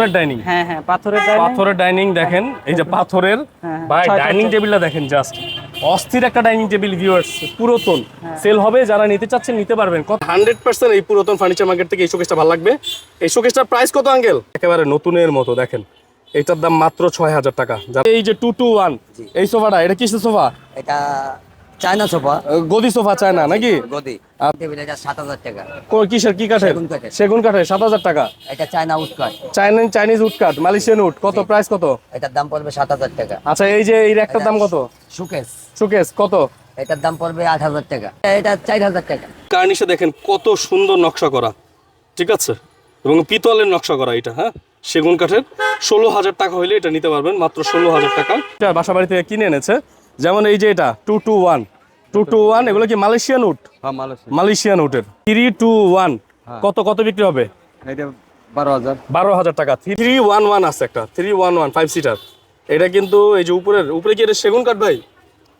পাথরের ডাইনিং হ্যাঁ হ্যাঁ পাথরের পাথরের ডাইনিং দেখেন এই যে পাথরের ভাই ডাইনিং টেবিলটা দেখেন জাস্ট অস্থির একটা ডাইনিং টেবিল ভিউয়ার্স পুরাতন। সেল হবে যারা নিতে চাচ্ছেন নিতে পারবেন। কত হান্ড্রেড পার্সেন্ট এই পুরাতন ফার্নিচার মার্কেট থেকে এই শোকেসটা ভালো লাগবে। এই শোকেসটার প্রাইস কত আঙ্কেল একেবারে নতুনের মতো দেখেন। এটার দাম মাত্র ছয় হাজার টাকা। এই যে টু টু ওয়ান এই সোফাটা এটা কিসের সোফা? এটা চায়না সোফা। গদি সোফা চায় না নাকি? গদি। টেবিল এটা টাকা। কিসের কি কাঠের? সেগুন কাঠের। সেগুন কাঠের সাত হাজার টাকা? এটা চায়না উৎকাট চাইনিজ চাইনিজ উড কাঠ মালয়েশিয়ান উড কত প্রাইস কত? এটার দাম পড়বে সাত হাজার টাকা। আচ্ছা এই যে এই একটার দাম কত? সুকেশ শোকেস কত? এটার দাম পড়বে আট হাজার টাকা। এটা চার হাজার টাকা। কার্নিশে দেখেন কত সুন্দর নকশা করা। ঠিক আছে? এবং পিতলের নকশা করা এটা হ্যাঁ? সেগুন কাঠের। ষোলো হাজার টাকা হইলে এটা নিতে পারবেন মাত্র ষোলো হাজার টাকা। এটা বাসা বাড়ি থেকে কিনে এনেছে। যেমন এই যে এটা two two one two two one এগুলো কি মালয়েশিয়ান হ্যাঁ মালয়েশিয়ান। উডের থ্রি টু ওয়ান কত কত বিক্রি হবে? বারো হাজার। বারো হাজার টাকা। থ্রি ওয়ান ওয়ান আছে একটা three one one five seater এটা কিন্তু এই যে উপরের উপরে কি এটা সেগুন কাঠ ভাই?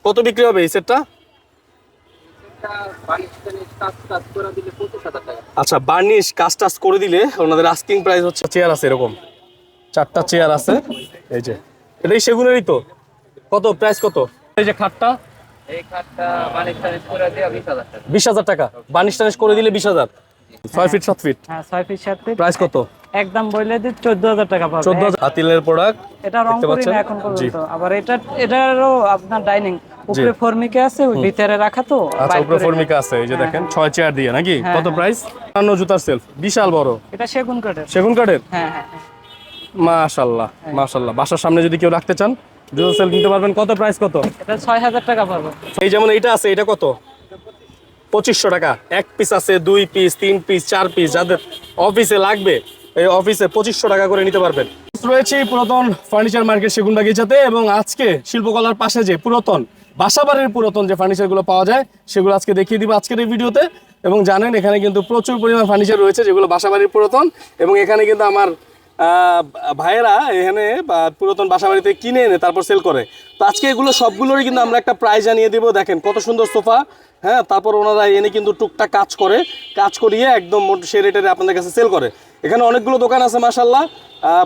কত বিক্রি হবে এই সেটটা? আচ্ছা বার্নিশ কাজ টাজ করে দিলে ওনাদের আস্কিং প্রাইস হচ্ছে চেয়ার আছে এরকম। চারটা চেয়ার আছে। এই যে এটাই সেগুনেরই তো। কত প্রাইস কত? এই যে খাটটা। বিশ হাজার টাকা। বার্নিশ টানিশ করে দিলে বিশ হাজার। ছয় ফিট সাত ফিট হ্যাঁ ছয় ফিট সাত ফিট প্রাইস কত? একদম বললে চোদ্দ হাজার টাকা পাবে। চোদ্দ হাজার। হাতিলের প্রোডাক্ট এটা রং করি না এখন পর্যন্ত। আবার এটা এটারও আপনার ডাইনিং উপরে ফর্মিকে আছে ওই ভিতরে রাখা তো আচ্ছা উপরে ফর্মিকা আছে এই যে দেখেন ছয় চেয়ার দিয়ে নাকি? হ্যাঁ, কত হ্যাঁ। প্রাইস অন্য জুতার সেলফ বিশাল বড়। এটা সেগুন কাঠের। সেগুন কাঠের? হ্যাঁ হ্যাঁ হ্যাঁ। মাশাল্লাহ মাশাল্লাহ। বাসার সামনে যদি কেউ রাখতে চান জুতার সেলফ নিতে পারবেন কত প্রাইস কত? এটা ছয় হাজার টাকা পাবে এই যেমন এটা আছে এটা কত? পঁচিশশো টাকা। এক পিস আছে দুই পিস তিন পিস চার পিস যাদের অফিসে লাগবে এই অফিসে পঁচিশশো টাকা করে নিতে পারবেন। রয়েছে এই পুরাতন ফার্নিচার মার্কেট সেগুন বাগিচাতে এবং আজকে শিল্পকলার পাশে যে পুরাতন বাসাবাড়ির পুরাতন যে ফার্নিচারগুলো পাওয়া যায় সেগুলো আজকে দেখিয়ে দিব আজকের এই ভিডিওতে। এবং জানেন এখানে কিন্তু প্রচুর পরিমাণ ফার্নিচার রয়েছে যেগুলো বাসাবাড়ির পুরাতন। এবং এখানে কিন্তু আমার ভাইয়েরা এখানে পুরাতন বাসা বাড়িতে কিনে এনে তারপর সেল করে। তো আজকে এগুলো সবগুলোরই কিন্তু আমরা একটা প্রাইজ জানিয়ে দিব। দেখেন, কত সুন্দর সোফা হ্যাঁ তারপর ওনারা এনে কিন্তু টুকটাক কাজ করে, কাজ করিয়ে একদম সে রেটে আপনাদের কাছে সেল করে। এখানে অনেকগুলো দোকান আছে মাসাল্লাহ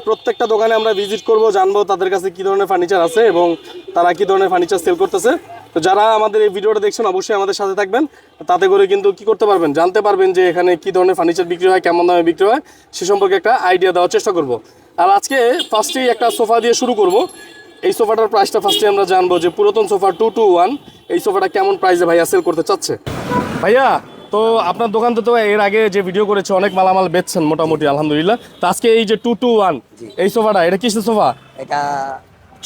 প্রত্যেকটা দোকানে আমরা ভিজিট করব, জানব তাদের কাছে কি ধরনের ফার্নিচার আছে এবং তারা কি ধরনের ফার্নিচার সেল করতেছে। তো যারা আমাদের এই ভিডিওটা দেখছেন অবশ্যই আমাদের সাথে থাকবেন। তাতে করে কিন্তু কি করতে পারবেন? জানতে পারবেন যে এখানে কি ধরনের ফার্নিচার বিক্রি হয় কেমন দামে বিক্রি হয় সে সম্পর্কে একটা আইডিয়া দেওয়ার চেষ্টা করব। আর আজকে ফার্স্টেই একটা সোফা দিয়ে শুরু করব। এই সোফাটার প্রাইসটা ফার্স্টে আমরা জানব যে পুরাতন সোফা টু টু ওয়ান এই সোফাটা কেমন প্রাইসে ভাইয়া সেল করতে চাচ্ছে? ভাইয়া তো আপনার দোকানতে তো এর আগে যে ভিডিও করেছে অনেক মালামাল বেচছেন মোটামুটি আলহামদুলিল্লাহ। তো আজকে এই যে টু টু ওয়ান এই সোফাটা এটা কিসের সোফা? এটা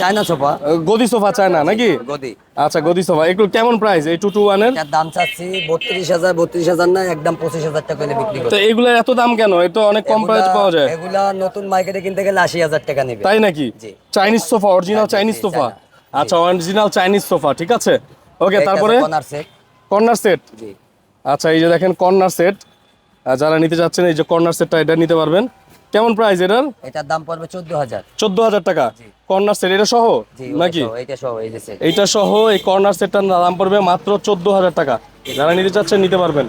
চায়না সোফা। গদি সোফা চায় না নাকি? গদি। আচ্ছা গদি সোফা। এগুলো কেমন প্রাইস এই টু টু ওয়ানের দাম চাচ্ছি বত্রিশ হাজার বত্রিশ হাজার না একদম পঁচিশ হাজার টাকা বিক্রি তো এগুলোর এত দাম কেন? এ তো অনেক কম প্রাইস পাওয়া যায়। এগুলা নতুন মার্কেটে কিনতে গেলে আশি হাজার টাকা নেবে। তাই নাকি? Chinese sofa original Chinese sofa আচ্ছা অরিজিনাল চাইনিজ সোফা ঠিক আছে? ওকে তারপরে? কর্নার সেট আচ্ছা এই যে দেখেন কর্নার সেট যারা নিতে যাচ্ছেন এই যে কর্নার সেটটা এটা নিতে পারবেন। কেমন প্রাইস এটার? এটার দাম পড়বে চোদ্দ হাজার। চোদ্দ হাজার টাকা। কর্নার সেট এটা সহ? নাকি? এটা সহ, এইটা সহ এই যে সেট সহ এই কর্নার সেটটার দাম পড়বে মাত্র চোদ্দ হাজার টাকা। যারা নিতে চাচ্ছেন নিতে পারবেন।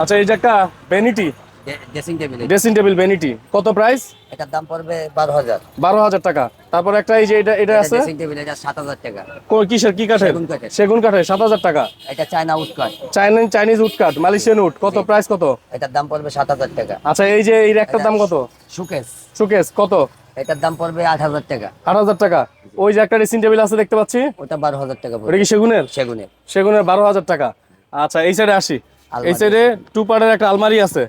আচ্ছা এই যে একটা vanity dressing table. Dressing table vanity কত প্রাইস এটার দাম পড়বে বারো হাজার। বারো হাজার টাকা। তারপর একটা এই যে এটা এটা আছে? ড্রেসিং টেবিল এটা সাত হাজার টাকা। কো- কিসের? কি কাঠের? সেগুন কাঠের। সেগুন টাকা। এটা চায়না চাইনিজ চাইনিজ উড কাঠ মালয়েশিয়ান উড কত প্রাইস কত? এটার দাম পড়বে সাত হাজার টাকা। আচ্ছা এই যে এই একটার দাম কত? সুকেশ সুকেস কত? এটার দাম পড়বে আট হাজার টাকা। আট হাজার টাকা। ওই যে একটা ড্রেসিং টেবিল আছে দেখতে পাচ্ছি? ওটা বারো হাজার টাকা ওটা পড়বে কি সেগুনের? সেগুনের। সেগুনের বারো হাজার টাকা। আচ্ছা এই সাইডে আসি। এই। সাইডে টু পার্টের একটা আলমারি আছে।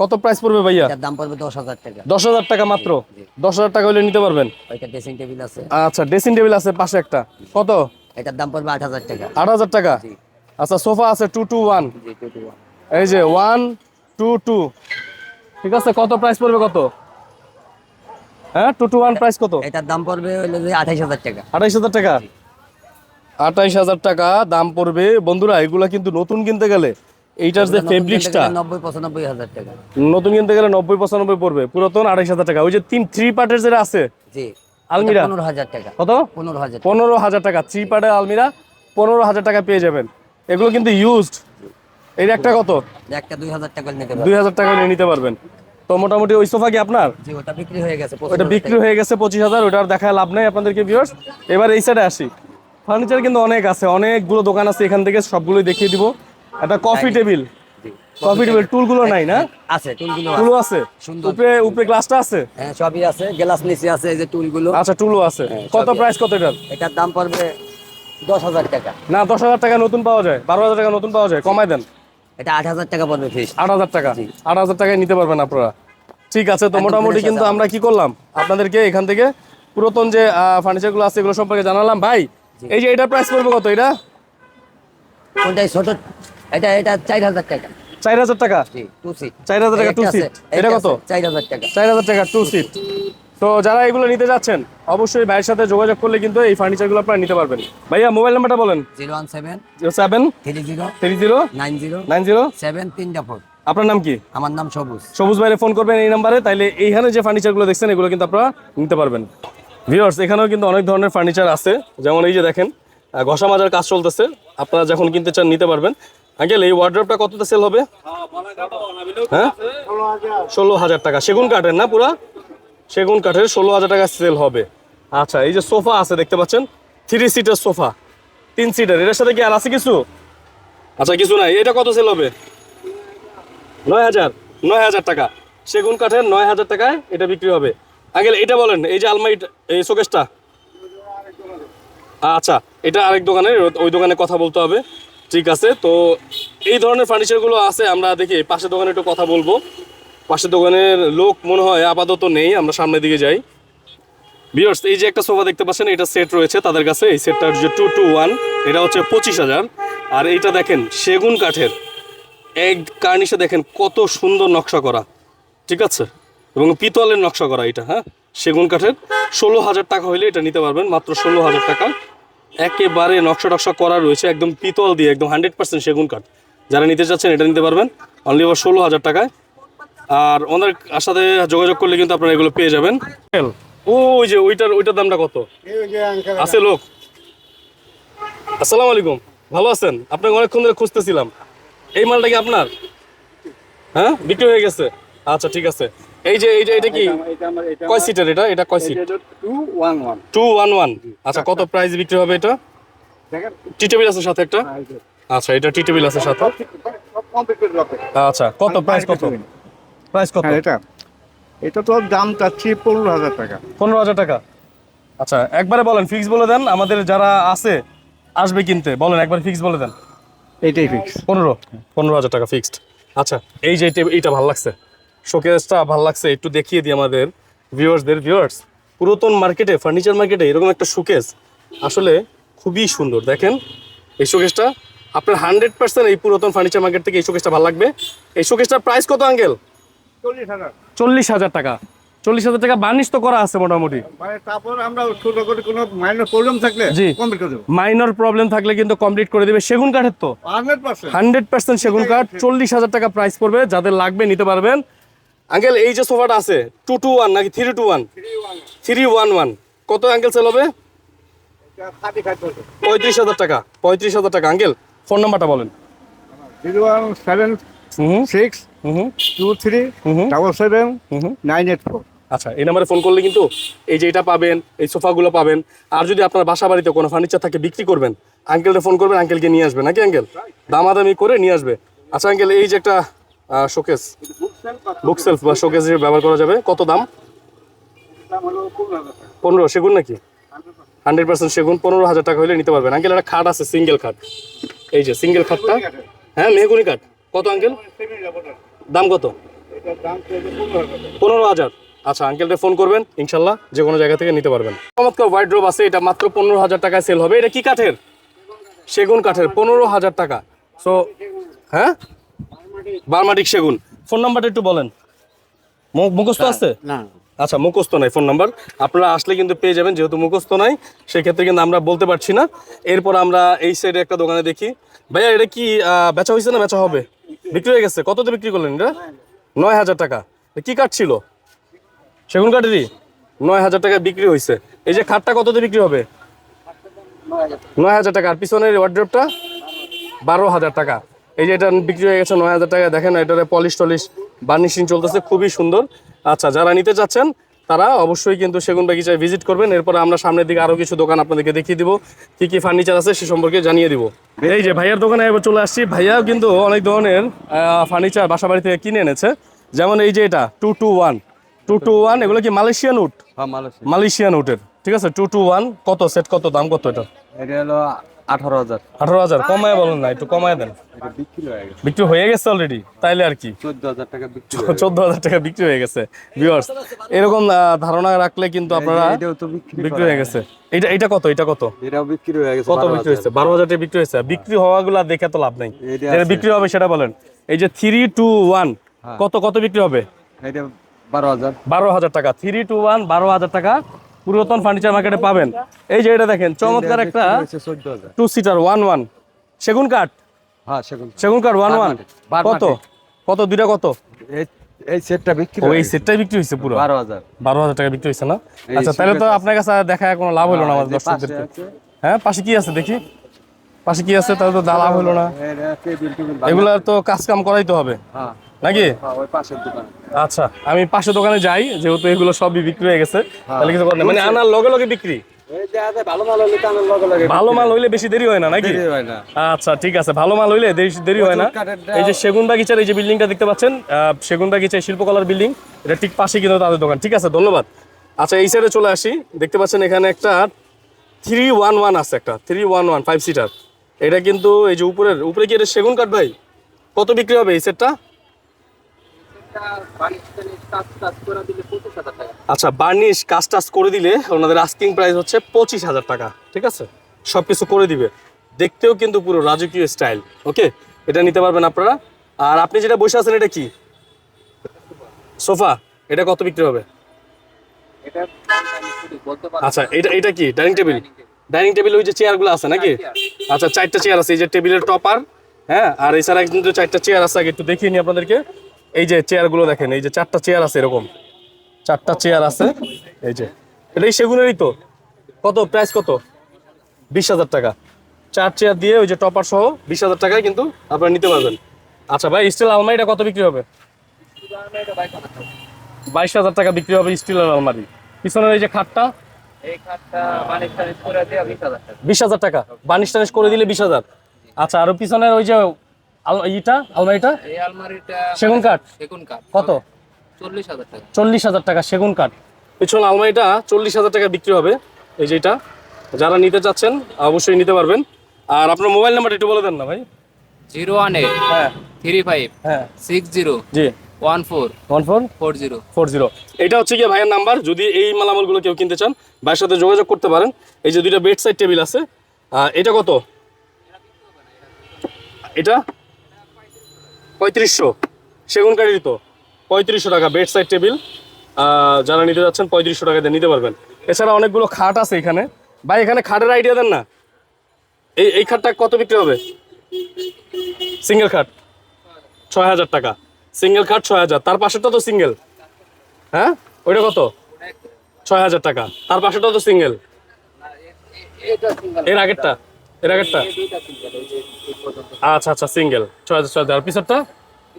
কত প্রাইস পড়বে ভাইয়া? দাম পড়বে দশ হাজার টাকা। দশ হাজার টাকা মাত্র? দশ হাজার টাকা হলে নিতে পারবেন? ওইটা ড্রেসিং টেবিল আছে। আচ্ছা ড্রেসিং টেবিল আছে পাশে একটা। কত? এটার দাম পড়বে আট হাজার টাকা। আট হাজার টাকা? আচ্ছা সোফা আছে টু টু ওয়ান। এই যে ওয়ান টু টু ঠিক আছে কত প্রাইস পড়বে কত? হ্যাঁ টু টু ওয়ান প্রাইস কত? এটার দাম পড়বে হইল যে আঠাইশ হাজার টাকা। আঠাইশ হাজার টাকা? আঠাইশ হাজার টাকা দাম পড়বে। বন্ধুরা এগুলা কিন্তু নতুন কিনতে গেলে এইটার যে ফেব্রিক্সটা নব্বই পঁচানব্বই হাজার টাকা। নতুন কিনতে গেলে নব্বই পঁচানব্বই পড়বে পুরাতন আড়াইশ হাজার টাকা। ওই যে তিন থ্রি পার্টের যেটা আছে জি আলমিরা? পনেরো হাজার টাকা। কত? পনেরো হাজার পনেরো হাজার টাকা থ্রি পার্টের আলমিরা পনেরো হাজার টাকা পেয়ে যাবেন। এগুলো কিন্তু ইউজড এর একটা কত? একটা দুই হাজার টাকা নিতে দুই হাজার টাকা নিয়ে নিতে পারবেন। তো মোটামুটি ওই সোফা কি আপনার? ওটা বিক্রি হয়ে গেছে ওটা বিক্রি হয়ে গেছে পঁচিশ হাজার ওটার দেখায় লাভ নেই আপনাদেরকে ভিউয়ার্স এবার এই সাইডে আসি। ফার্নিচার কিন্তু অনেক আছে অনেকগুলো দোকান আছে এখান থেকে সবগুলোই দেখিয়ে দিব। একটা কফি টেবিল কফি টেবিল টুলগুলো নাই না? আছে টুলগুলো টুলও আছে। আছে? সুন্দর। উপরে উপরে গ্লাসটা আছে? হ্যাঁ সবই আছে। গ্লাস নিচে আছে এই যে টুলগুলো আচ্ছা টুলও আছে। হ্যাঁ, কত প্রাইস কত এটার? এটার দাম পড়বে দশ হাজার টাকা। না দশ হাজার টাকা নতুন পাওয়া যায়। বারো হাজার টাকা নতুন পাওয়া যায়। কমাই দেন। এটা আট হাজার টাকা পড়বে ফিস আট হাজার টাকা। আট হাজার টাকায় নিতে পারবেন আপনারা। ঠিক আছে তো মোটামুটি কিন্তু আমরা কি করলাম? আপনাদেরকে এখান থেকে পুরাতন যে ফার্নিচারগুলো আছে এগুলো সম্পর্কে জানালাম। ভাই এই যে এটা প্রাইস পড়বে কত এটা? কোনটাই ছোট? এটা এটা চার হাজার টাকা। চার হাজার টাকা? টু সিট চার হাজার টাকা টু সিট এটা কত? চার হাজার টাকা। চার হাজার টাকা টু সিট তো যারা এগুলো নিতে যাচ্ছেন অবশ্যই ভাইয়ের সাথে যোগাযোগ করলে কিন্তু এই ফার্নিচারগুলো আপনারা নিতে পারবেন। ভাইয়া মোবাইল নাম্বারটা বলেন। Zero one seven zero seven three zero three zero nine zero nine zero. Seven তিনটা ফোর আপনার নাম কি? আমার নাম সবুজ। সবুজ ভাইরে ফোন করবেন এই নাম্বারে তাইলে এইখানে যে ফার্নিচারগুলো দেখছেন এগুলো কিন্তু আপনারা নিতে পারবেন। ভিউয়ার্স এখানেও কিন্তু অনেক ধরনের ফার্নিচার আছে। যেমন এই যে দেখেন ঘষা মাজার কাজ চলতেছে। আপনারা যখন কিনতে চান নিতে পারবেন। আঙ্কেল, এই ওয়ার্ড্রপটা কততে সেল হবে? হ্যাঁ? ষোলো হাজার টাকা। সেগুন কাঠের না পুরা? সেগুন কাঠের ষোলো হাজার টাকা সেল হবে। আচ্ছা এই যে সোফা আছে, দেখতে পাচ্ছেন? থ্রি সিটের সোফা। তিন সিটার এটার সাথে কি আর আছে কিছু? আচ্ছা কিছু নাই। এটা কত সেল হবে? নয় হাজার। নয় হাজার টাকা। সেগুন কাঠের নয় হাজার টাকায় এটা বিক্রি হবে। আগে এটা বলেন, এই যে আলমারিটা এই শোকেসটা? আচ্ছা এটা আরেক দোকানের, ওই দোকানে কথা বলতে হবে। ঠিক আছে, তো এই ধরনের ফার্নিচারগুলো আছে, আমরা দেখি, পাশের দোকানে একটু কথা বলব। পাশের দোকানের লোক মনে হয় আপাতত নেই, আমরা সামনের দিকে যাই। বিয়ার্স এই যে একটা সোফা দেখতে পাচ্ছেন, এটা সেট রয়েছে তাদের কাছে, এই সেটটা যে টু টু ওয়ান এটা হচ্ছে পঁচিশ হাজার। আর এইটা দেখেন, সেগুন কাঠের, এক কার্নিশে দেখেন কত সুন্দর নকশা করা, ঠিক আছে? এবং পিতলের নকশা করা এটা হ্যাঁ? সেগুন কাঠের, ষোলো হাজার টাকা হইলে এটা নিতে পারবেন, মাত্র ষোলো হাজার টাকা। একেবারে নকশা টকশা করা রয়েছে, একদম পিতল দিয়ে, একদম হান্ড্রেড পার্সেন্ট সেগুন কাঠ। যারা নিতে চাচ্ছেন, এটা নিতে পারবেন। অনলি আবার ষোলো হাজার টাকায়। আর ওনার সাথে যোগাযোগ করলে কিন্তু আপনারা এগুলো পেয়ে যাবেন। ওই যে ওইটার ওইটার দামটা কত? আছে লোক। আসসালামু আলাইকুম। ভালো আছেন? আপনাকে অনেকক্ষণ ধরে খুঁজতেছিলাম। এই মালটা কি আপনার? হ্যাঁ বিক্রি হয়ে গেছে। আচ্ছা ঠিক আছে। এই যে এই যে এটা কি? কয় সিটের এটা? এটা কয় সিট টু ওয়ান ওয়ান আচ্ছা কত প্রাইস বিক্রি হবে এটা? টি টেবিল আছে সাথে একটা? আচ্ছা এটা টি টেবিল আছে সাথে। আচ্ছা কত প্রাইস কত? প্রাইস কত? হ্যাঁ এটা। এটা তো দাম চাচ্ছি পনেরো হাজার টাকা। পনেরো হাজার টাকা। আচ্ছা একবারে বলেন ফিক্স বলে দেন আমাদের যারা আছে আসবে কিনতে বলেন একবার ফিক্স বলে দেন। এইটাই ফিক্স পনেরো? পনেরো হাজার টাকা ফিক্সড আচ্ছা এই যে এইটা ভালো লাগছে। শোকেসটা ভালো লাগছে একটু দেখিয়ে দিই আমাদের ভিউয়ার্সদের। ভিউয়ার্স পুরাতন মার্কেটে ফার্নিচার মার্কেটে এরকম একটা শোকেস আসলে খুবই সুন্দর। দেখেন এই শোকেসটা আপনার হান্ড্রেড পার্সেন্ট এই পুরাতন ফার্নিচার মার্কেট থেকে এই শোকেসটা ভালো লাগবে। এই শোকেসটার প্রাইস কত আঙ্কেল? চল্লিশ হাজার। চল্লিশ হাজার টাকা। চল্লিশ হাজার টাকা বার্নিশ তো করা আছে মোটামুটি। তারপর আমরা ছোট করে কোনো মাইনর প্রবলেম থাকলে জি। কমপ্লিট করে দেবো। মাইনর প্রবলেম থাকলে কিন্তু কমপ্লিট করে দেবে। সেগুন কাঠের তো। Hundred percent. সেগুন কাঠ চল্লিশ হাজার টাকা প্রাইস পড়বে। যাদের লাগবে নিতে পারবেন। আঙ্কেল এই যে সোফাটা আছে টু টু ওয়ান নাকি three two one three one one কত আঙ্কেল সেল হবে? পঁয়ত্রিশ হাজার টাকা পঁয়ত্রিশ হাজার টাকা। আঙ্কেল ফোন নাম্বারটা বলেন। Zero one seven six two three. Double seven nine eight four. আচ্ছা এই নাম্বারে ফোন করলে কিন্তু এই যে এটা পাবেন এই সোফাগুলো পাবেন। আর যদি আপনার বাসা বাড়িতে কোনো ফার্নিচার থাকে বিক্রি করবেন আঙ্কেলটা ফোন করবেন আঙ্কেলকে নিয়ে আসবে। নাকি আঙ্কেল? দামাদামি করে নিয়ে আসবে। আচ্ছা আঙ্কেল এই যে একটা শোকেস বুক সেলফ বা শোকেস হিসেবে ব্যবহার করা যাবে। কত দাম? পনেরো, সেগুন নাকি? হান্ড্রেড পার্সেন্ট সেগুন, পনেরো হাজার টাকা হলে নিতে পারবেন আঙ্কেল একটা খাট আছে সিঙ্গেল খাট। এই যে সিঙ্গেল খাটটা। হ্যাঁ মেহগুনি কাঠ কত আঙ্কেল দাম কত? পনেরো হাজার। আচ্ছা আঙ্কেলকে ফোন করবেন, ইনশাল্লাহ যে কোনো জায়গা থেকে নিতে পারবেন। চমৎকার হোয়াইট ড্রপ আছে, এটা মাত্র পনেরো হাজার টাকায় সেল হবে। এটা কি কাঠের? সেগুন কাঠের, পনেরো হাজার টাকা। সো হ্যাঁ? বারমাটিক সেগুন। ফোন নাম্বারটা একটু বলেন। মুখস্থ আছে? না। আচ্ছা মুখস্থ নাই ফোন নাম্বার। আপনারা আসলে কিন্তু পেয়ে যাবেন যেহেতু মুখস্থ নাই সেক্ষেত্রে কিন্তু আমরা বলতে পারছি না। এরপর আমরা এই সাইডে একটা দোকানে দেখি। ভাইয়া এটা কি বেচা হয়েছে না বেচা হবে? বিক্রি হয়ে গেছে। কততে বিক্রি করলেন এটা? নয় হাজার টাকা। কি কাঠ ছিল? সেগুন কাঠেরই? নয় হাজার টাকা বিক্রি হয়েছে। এই যে খাটটা কততে বিক্রি হবে? নয় হাজার টাকা। আর পিছনের ওয়ার্ড্রপটা বারো হাজার টাকা। এই যে এটা বিক্রি হয়ে গেছে নয় হাজার টাকা দেখেন এটারে পলিশ টলিশ বার্নিশিং চলতেছে খুবই সুন্দর। আচ্ছা যারা নিতে চাচ্ছেন তারা অবশ্যই কিন্তু সেগুন বাগিচায় ভিজিট করবেন। এরপরে আমরা সামনের দিকে আরও কিছু দোকান আপনাদেরকে দেখিয়ে দিব। কি কি ফার্নিচার আছে সে সম্পর্কে জানিয়ে দিব। এই যে ভাইয়ার দোকানে এবার চলে আসছি। ভাইয়াও কিন্তু অনেক ধরনের ফার্নিচার বাসা বাড়ি থেকে কিনে এনেছে। যেমন এই যে এটা two two one two two one এগুলো কি মালয়েশিয়ান উড মালয়েশিয়ান। উটের। ঠিক আছে টু টু ওয়ান কত? সেট কত? দাম কত এটা? এটা হলো আঠারো হাজার। আঠারো হাজার। কমায় বলেন না একটু কমায় দেন। এটা বিক্রি হয়ে গেছে। বিক্রি হয়ে গেছে অলরেডি তাইলে আর কি। চোদ্দ হাজার টাকা চোদ্দ হাজার টাকা বিক্রি হয়ে গেছে। ভিউয়ার্স এরকম ধারণা রাখলে কিন্তু আপনারা বিক্রি বিক্রি হয়ে গেছে। এটা এটা কত? এটা কত? এটাও বিক্রি হয়ে গেছে কত বিক্রি হয়েছে? বারো হাজার টাকা বিক্রি হয়েছে। বিক্রি হওয়াগুলো দেখে তো লাভ নেই। যেটা বিক্রি হবে সেটা বলেন। এই যে থ্রি টু ওয়ান কত কত বিক্রি হবে? এটা বারো হাজার। বারো হাজার টাকা। থ্রি টু ওয়ান বারো হাজার টাকা পুরাতন ফার্নিচার মার্কেটে পাবেন। এই যে এটা দেখেন চমৎকার একটা টু সিটার ওয়ান ওয়ান সেগুন কাঠ? হ্যাঁ সেগুন সেগুন কাঠ ওয়ান ওয়ান কত? কত? দুইটা কত? এই সেটটা বিক্রি ও হয়ে সেটটাই বিক্রি হয়েছে পুরো? বারো হাজার। বারো হাজার টাকা বিক্রি হয়েছে না? আচ্ছা তাহলে তো আপনার কাছে কোনো লাভ হলো না আমাদের হ্যাঁ পাশে কি আছে দেখি? পাশে কি আছে? তাহলে তো লাভ হলো না। টেবিল টেবিল এগুলা তো কাজ কাম করাইতে হবে। হ্যাঁ। নাকি? হ্যাঁ, আচ্ছা আমি পাশে দোকানে যাই যেহেতু এগুলো সবই বিক্রি হয়ে গেছে। তাহলে কিছু করার মানে আনার লগে লগে বিক্রি? ভালো মাল হইলে বেশি দেরি হয় না নাকি? হয় আচ্ছা ঠিক আছে। ভালো মাল হইলে দেরি- হয় না। এই যে সেগুন বাগিচার এই যে বিল্ডিংটা দেখতে পাচ্ছেন সেগুন বাগিচার শিল্পকলার বিল্ডিং এটা ঠিক পাশে কিন্তু তাদের দোকান। ঠিক আছে ধন্যবাদ। আচ্ছা এই সাইডে চলে আসি। দেখতে পাচ্ছেন এখানে একটা থ্রি ওয়ান ওয়ান আছে একটা three one one five seater এটা কিন্তু এই যে উপরের উপরে কি এটা সেগুন কাঠ ভাই? কত বিক্রি হবে এই সেটটা আচ্ছা বার্নিশ কাজ টাজ করে দিলে ওনাদের আস্কিং প্রাইস হচ্ছে পঁচিশ হাজার টাকা ঠিক আছে? সব কিছু করে দিবে। দেখতেও কিন্তু পুরো রাজকীয় স্টাইল ওকে এটা নিতে পারবেন আপনারা। আর আপনি যেটা বসে আছেন এটা কি? সোফা এটা কত বিক্রি হবে? আচ্ছা এটা এটা কি? Dining table? Dining table. ওই যে চেয়ারগুলো আছে নাকি? আচ্ছা চারটা চেয়ার আছে এই যে টেবিলের টপার হ্যাঁ? আর এছাড়া কিন্তু চারটা চেয়ার আছে আগে একটু দেখিয়ে নিই আপনাদেরকে। এই যে চেয়ারগুলো দেখেন এই যে চারটা চেয়ার আছে এরকম। চারটা চেয়ার আছে এই যে। এটাই সেগুনেরই তো। কত? প্রাইস কত? বিশ হাজার টাকা। চার চেয়ার দিয়ে ওই যে টপার সহ বিশ হাজার টাকায় কিন্তু আপনারা নিতে পারবেন। আচ্ছা ভাই স্টিল আলমারিটা কত বিক্রি হবে? বাইশ হাজার টাকা বিক্রি হবে স্টিলের আলমারি। পিছনের এই যে খাটটা? বিশ হাজার টাকা। বানিশ টানিশ করে দিলে বিশ হাজার। আচ্ছা আর পিছনের ওই যে ইটা আলমারিটা? এই আলমারিটা সেগুন কাঠ? সেগুন কাঠ। কত? চল্লিশ হাজার টাকা। চল্লিশ হাজার টাকা সেগুন কাঠ। পিছন আলমারিটা চল্লিশ হাজার টাকা বিক্রি হবে। এই যে এটা। যারা নিতে চাচ্ছেন অবশ্যই নিতে পারবেন। আর আপনার মোবাইল নাম্বার একটু বলে দেন না ভাই। জিরো ওয়ান এইট হ্যাঁ। থ্রি ফাইভ হ্যাঁ। সিক্স জিরো জি। One four one four? Four zero. Four zero. এটা হচ্ছে গিয়ে ভাইয়ের নাম্বার। যদি এই মালামালগুলো কেউ কিনতে চান ভাইয়ের সাথে যোগাযোগ করতে পারেন। এই যে দুইটা বেড সাইড টেবিল আছে। এটা কত? এটা? পঁয়ত্রিশশো। সেগুন কাঠেরই তো। পঁয়ত্রিশশো টাকা বেড সাইড টেবিল যারা নিতে যাচ্ছেন পঁয়ত্রিশশো টাকা দিয়ে নিতে পারবেন। এছাড়া অনেকগুলো খাট আছে এখানে। ভাই, এখানে খাটের আইডিয়া দেন না। এই এই খাটটা কত বিক্রি হবে? সিঙ্গেল খাট। ছয় হাজার টাকা। সিঙ্গেল খাট ছয় হাজার। তার পাশেরটা তো সিঙ্গেল হ্যাঁ? ওইটা কত? ছয় হাজার টাকা। তার পাশেরটা তো সিঙ্গেল এর আগেরটা? এর আগেরটা? আচ্ছা আচ্ছা সিঙ্গেল ছয় হাজার ছয় হাজার। আর পিছরটা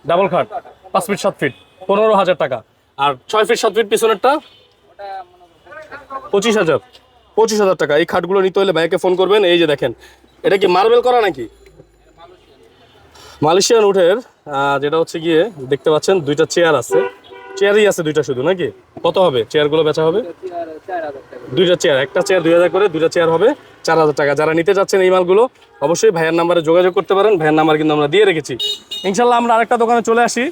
ডাবল খাট পাঁচ ফিট সাত ফিট পনেরো হাজার টাকা। আর ছয় ফিট সাত ফিট পিছনেরটা? পঁচিশ হাজার। পঁচিশ হাজার টাকা। এই খাটগুলো নিতে হলে ভাইকে ফোন করবেন। এই যে দেখেন, এটা কি মার্বেল করা নাকি? মালয়েশিয়ান উঠের যেটা হচ্ছে গিয়ে, দেখতে পাচ্ছেন, দুইটা চেয়ার আছে। চেয়ারই আছে দুইটা শুধু, নাকি? কত হবে? চেয়ারগুলো বেচা হবে? দুইটা চেয়ার একটা চেয়ার দুই হাজার করে দুইটা চেয়ার হবে চার হাজার টাকা। যারা নিতে চাচ্ছেন এই মালগুলো অবশ্যই ভাইয়ের নাম্বারে যোগাযোগ করতে পারেন। ভাইয়ের নাম্বার কিন্তু আমরা দিয়ে রেখেছি। ইনশাল্লাহ আমরা আরেকটা দোকানে চলে আসি।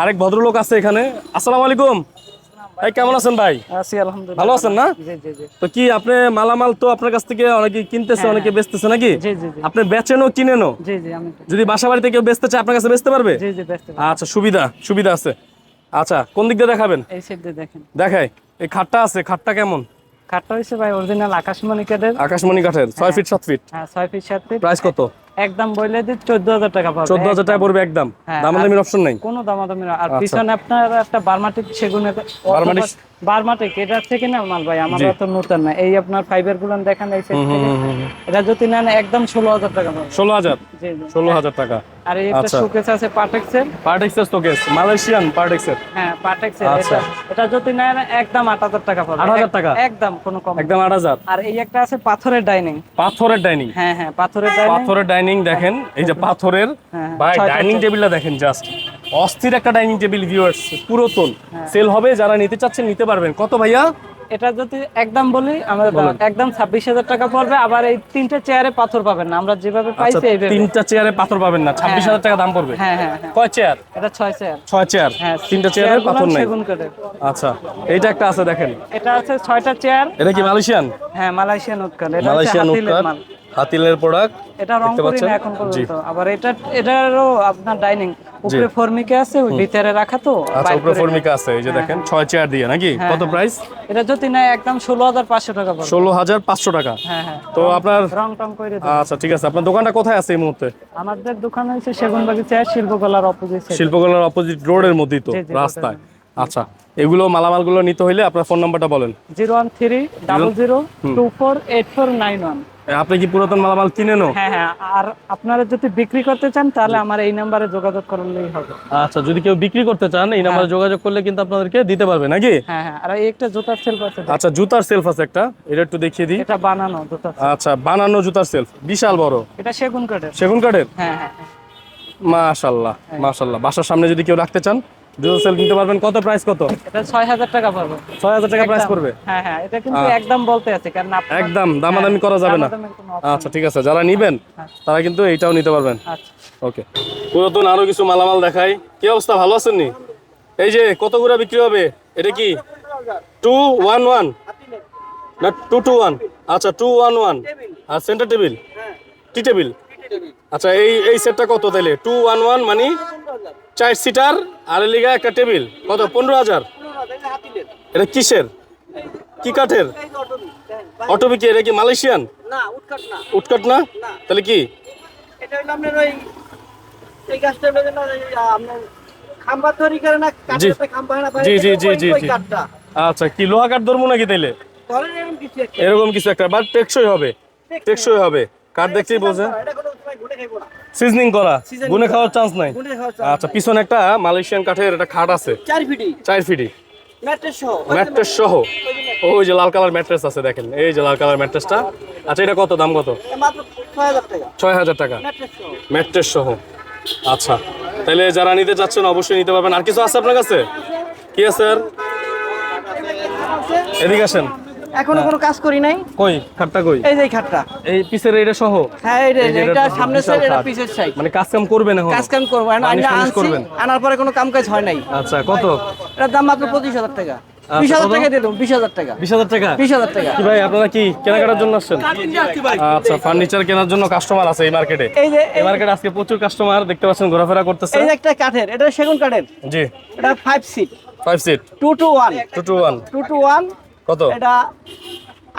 আরেক ভদ্রলোক আছে এখানে। আসসালামু আলাইকুম। ভাই কেমন আছেন ভাই? আছি আলহামদুলিল্লাহ। ভালো আছেন না? তো কি আপনি মালামাল তো আপনার কাছ থেকে অনেকে কিনতেছে অনেকে বেচতেছে নাকি? আপনি বেচেনও কিনেনও? যদি বাসা বাড়িতে কেউ বেচতে চায় আপনার কাছে বেচতে পারবে। আচ্ছা সুবিধা সুবিধা আছে। আচ্ছা কোন দিক দিয়ে দেখাবেন? এই সাইড দিয়ে দেখেন। দেখাই এই খাটটা আছে খাটটা কেমন? খাটটা হইছে ভাই অরিজিনাল আকাশমণি কাঠের। আকাশমণি কাঠের 6 ফিট 7 ফিট হ্যাঁ 6 ফিট 7 ফিট প্রাইস কত? একদম বইলে দিই চোদ্দ হাজার টাকা পাবে চোদ্দ হাজার টাকা পড়বে একদম। হ্যাঁ, দামাদামির অপশন নাই? কোনো দামাদামির আর আচ্ছা। পিছনে আপনার একটা বার্মাটিক সেগুনের বারমানিস বারমাটিক এটা থেকে না মাল ভাই? আমরা তো নতুন না। এই আপনার ফাইবারগুলো দেখেন এই এটা যদি নেন একদম ষোলো হাজার টাকা ষোলো হাজার? ষোলো হাজার টাকা। আর এই একটা আচ্ছা। শোকেস আছে পাটেক্সের পার্টেক্সের স্টোকেস মালয়েশিয়ান পার্টেক্সের হ্যাঁ পাটেক্সের আচ্ছা। এটা। এটা যদি নেন একদম আট হাজার টাকা পড়বে। 8,000 টাকা? একদম কোনো কম একদম আট হাজার? আর এই একটা আছে পাথরের ডাইনিং পাথরের ডাইনিং হ্যাঁ হ্যাঁ পাথরের ডাইনিং পাথরের ডাইনিং দেখেন এই যে পাথরের হ্যাঁ, ভাই ডাইনিং। টেবিলটা দেখেন জাস্ট অস্থির একটা ডাইনিং টেবিল ভিউয়ার্স পুরাতন। সেল হবে যারা নিতে চাচ্ছেন নিতে পারবেন। কত ভাইয়া? এটা যদি একদম বলি আমরা একদম ছাব্বিশ হাজার টাকা পড়বে আবার এই তিনটে চেয়ারে পাথর পাবেন না। আমরা যেভাবে আচ্ছা পাইছি এইভাবে তিনটা চেয়ারে পাথর পাবেন না ছাব্বিশ হাজার টাকা দাম পড়বে? হ্যাঁ হ্যাঁ হ্যাঁ। কয় চেয়ার? এটা ছয় চেয়ার। ছয় চেয়ার? হ্যাঁ তিনটা চেয়ারে পাথর নাই? আচ্ছা এইটা একটা আছে দেখেন। এটা আছে ছয়টা চেয়ার। এটা কি মালয়েশিয়ান? হ্যাঁ মালয়েশিয়ান উৎকাল। এটা মালয়েশিয়ান মাল। হাতিলের প্রোডাক্ট এটা রং করি না এখন পর্যন্ত। আবার এটা এটারও আপনার ডাইনিং উপরে ফর্মিকে আছে ওই ভিতরে রাখা তো আচ্ছা উপরে ফর্মিকা আছে এই যে দেখেন ছয় চেয়ার দিয়ে নাকি? হ্যাঁ, কত হ্যাঁ। প্রাইস এটা যদি নেয় একদম ষোলো হাজার পাঁচশো টাকা পড়বে। ষোলো হাজার পাঁচশো টাকা। হ্যাঁ হ্যাঁ। তো আপনার রং টং করে দেব। আচ্ছা ঠিক আছে। আপনার দোকানটা কোথায় আছে এই মুহূর্তে? আমাদের দোকান হচ্ছে সেগুনবাগি চেয়ার শিল্পকলার অপোজিট শিল্পকলার অপোজিট রোডের মধ্যেই তো রাস্তায়। আচ্ছা এগুলো মালামালগুলো নিতে হইলে আপনার ফোন নাম্বারটা বলেন। Zero one three double zero two four eight four nine one. আপনি কি পুরাতন মালামাল কিনেনও? হ্যাঁ হ্যাঁ আর আপনারা যদি বিক্রি করতে চান তাহলে আমার এই নাম্বারে যোগাযোগ করলেই হবে। আচ্ছা যদি কেউ বিক্রি করতে চান এই নাম্বারে যোগাযোগ করলে কিন্তু আপনাদেরকে দিতে পারবে নাকি? হ্যাঁ হ্যাঁ আর একটা জুতার সেলফ আছে। আচ্ছা জুতার সেলফ আছে একটা। এটা একটু দেখিয়ে দিই। এটা বানানো self। আচ্ছা বানানো জুতার সেলফ বিশাল বড়। এটা সেগুন কাঠের। সেগুন কাঠের? হ্যাঁ হ্যাঁ হ্যাঁ। মাশাল্লাহ মাশাল্লাহ। বাসার সামনে যদি কেউ রাখতে চান জুতার সেলফ নিতে পারবেন কত প্রাইস কত? এটা ছয় হাজার টাকা পড়বে। ছয় হাজার টাকা প্রাইস পড়বে? হ্যাঁ হ্যাঁ এটা কিন্তু একদম বলতে আছে কারণ আপনার- একদম দামাদামি করা যাবে না। আচ্ছা ঠিক আছে যারা নিবেন তারা কিন্তু এইটাও নিতে পারবেন। আচ্ছা। ওকে পুরাতন আরও কিছু মালামাল দেখাই। কি অবস্থা ভালো আছেন নি এই যে কত করে বিক্রি হবে? এটা কি? টু ওয়ান ওয়ান না টু টু ওয়ান আচ্ছা টু ওয়ান ওয়ান আর সেন্টার টেবিল টি টেবিল আচ্ছা এই এই সেটটা কত তাইলে? টু ওয়ান ওয়ান মানে? চার সিটার আর লিগা একটা টেবিল। কত? পনেরো হাজার। এটা কিসের? কি কাঠের? অটোবি কি এটা কি মালয়েশিয়ান? উটকাট না। তাহলে কি? জি। জি, জি, জি, আচ্ছা কি লোহা কাঠ ধরবো নাকি তাইলে? এরকম কিছু একটা। এরকম কিছু একটা বাট টেকসই হবে। টেকসই। হবে। কাঠ দেখতেই বোঝে। সিজনিং করা। গুনে খাওয়ার চান্স নাই। আচ্ছা পিছনে একটা মালয়েশিয়ান কাঠের একটা খাট আছে। চার ফিটি। চার ফিটি। ম্যাট্রেস সহ। ম্যাট্রেস সহ। ওই যে লাল কালার ম্যাট্রেস আছে দেখেন। এই যে লাল কালার ম্যাট্রেসটা আচ্ছা এটা কত? দাম কত? মাত্র ছয় হাজার টাকা। ছয় হাজার টাকা। ম্যাট্রেস সহ। ম্যাট্রেস সহ। আচ্ছা তাহলে যারা নিতে চাচ্ছেন অবশ্যই নিতে পারবেন। আর কিছু আছে আপনার কাছে? কি আছে আর? এদিকে আসেন। এখনও কোনো কাজ করি নাই। কই? খাটটা কই? এই যে খাটটা। এই পিসের এটা সহ? হ্যাঁ এটা এটা সামনের সাইড এটা পিছের সাইড মানে কাজ কাম করবেন এখন? কাজ কাম করব এখন আনছি করবেন? আনার পরে কোনো কাম কাজ হয় নাই। আচ্ছা কত? এটার দাম মাত্র পঁচিশ হাজার টাকা। আচ্ছা, বিশ হাজার টাকা দিয়ে দেবো বিশ হাজার টাকা। বিশ হাজার টাকা? বিশ হাজার টাকা। কি ভাই আপনারা কি কেনাকাটার জন্য আসছেন? আচ্ছা ফার্নিচার কেনার জন্য কাস্টমার আছে এই মার্কেটে এই যে এই মার্কেটে আজকে প্রচুর কাস্টমার দেখতে পাচ্ছেন ঘোরাফেরা করতেছে। এই একটা কাঠের এটা সেগুন কাঠের। জি। এটা five seat five seat two two one two two one two two one কত? এটা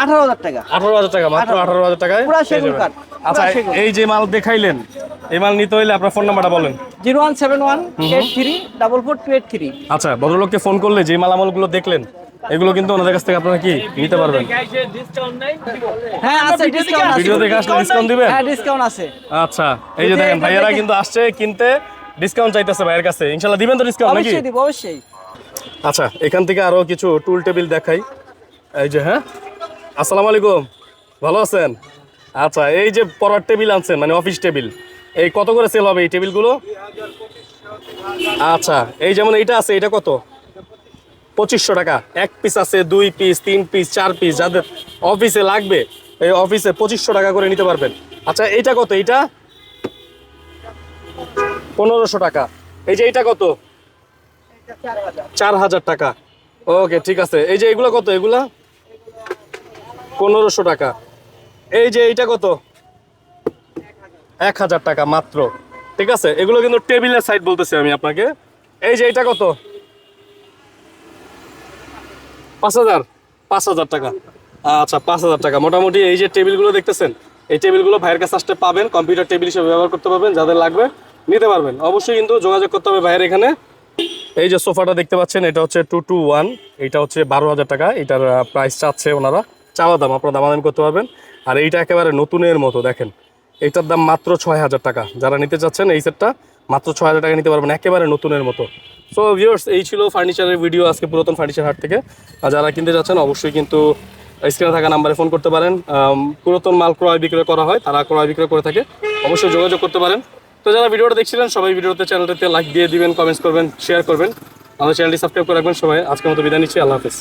আঠারো হাজার টাকা। আঠারো হাজার টাকা মাত্র আঠারো। হাজার টাকায় পুরা সেগুন কাঠ, আচ্ছা এই যে মাল দেখাইলেন এই মাল নিতে হইলে আপনার ফোন নাম্বারটা বলেন। Zero one seven one eight three double four two eight three. আচ্ছা ভদ্রলোককে ফোন করলে যে মালামালগুলো দেখলেন এগুলো কিন্তু ওনাদের কাছ থেকে আপনারা কি নিতে পারবেন? হ্যাঁ আছে ডিসকাউন্ট আছে ভিডিও দেখে আসলে ডিসকাউন্ট দিবেন? হ্যাঁ ডিসকাউন্ট আছে। আচ্ছা এই যে দেখেন ভাইয়ারা কিন্তু আসছে কিনতে ডিসকাউন্ট চাইতেছে ভাইয়ের কাছে। ইনশাল্লাহ দিবেন তো ডিসকাউন্ট নাকি? অবশ্যই দিব অবশ্যই। আচ্ছা এখান থেকে আরও কিছু টুল টেবিল দেখাই। এই যে হ্যাঁ? আসসালামু আলাইকুম ভালো আছেন? আচ্ছা এই যে পড়ার টেবিল আনছেন মানে অফিস টেবিল, এই কত করে সেল হবে এই টেবিলগুলো? আচ্ছা এই যেমন এইটা আছে, এটা কত? পঁচিশশো টাকা। এক পিস আছে, দুই পিস তিন পিস চার পিস যাদের অফিসে লাগবে, এই অফিসে পঁচিশশো টাকা করে নিতে পারবেন। আচ্ছা এইটা কত? এইটা? পনেরোশো টাকা। এই যে এইটা কত? চার হাজার টাকা। ওকে, ঠিক আছে। এই যে এগুলো কত? এগুলা? পনেরোশো টাকা। এই যে এইটা কত? এক হাজার টাকা মাত্র। ঠিক আছে? এগুলো কিন্তু টেবিলের সাইড বলতেছি আমি আপনাকে। এই যে এইটা কত? পাঁচ হাজার। পাঁচ হাজার টাকা। আচ্ছা পাঁচ হাজার টাকা। মোটামুটি এই যে টেবিলগুলো দেখতেছেন, এই টেবিলগুলো ভাইয়ের কাছে আসতে পাবেন, কম্পিউটার টেবিল হিসেবে ব্যবহার করতে পারবেন, যাদের লাগবে নিতে পারবেন। অবশ্যই কিন্তু যোগাযোগ করতে হবে ভাইয়ের এখানে। এই যে সোফাটা দেখতে পাচ্ছেন, এটা হচ্ছে টু টু ওয়ান, এটা হচ্ছে বারো হাজার টাকা, এটার প্রাইস চাচ্ছে ওনারা। চাওয়া দাম, আপনারা দামাদামি করতে পারবেন। আর এইটা একেবারে নতুনের মতো, দেখেন। এইটার দাম মাত্র ছয় হাজার টাকা। যারা নিতে চাচ্ছেন এই সেটটা, মাত্র ছয় হাজার টাকা নিতে পারবেন, একেবারে নতুনের মতো। সো ভিউয়ার্স এই ছিল ফার্নিচারের ভিডিও আজকে পুরাতন ফার্নিচার হাট থেকে। আর যারা কিনতে যাচ্ছেন, অবশ্যই কিন্তু স্ক্রিনে থাকা নাম্বারে ফোন করতে পারেন। পুরাতন মাল ক্রয় বিক্রয় করা হয়, তারা ক্রয় বিক্রয় করে থাকে। অবশ্যই যোগাযোগ করতে পারেন। তো যারা ভিডিওটা দেখছিলেন, সবাই ভিডিওতে চ্যানেলটাতে লাইক দিয়ে দিবেন কমেন্টস করবেন শেয়ার করবেন। আমাদের চ্যানেলটি সাবস্ক্রাইব করে রাখবেন সবাই। আজকের মতো বিদায় নিচ্ছি, আল্লাহ হাফিজ।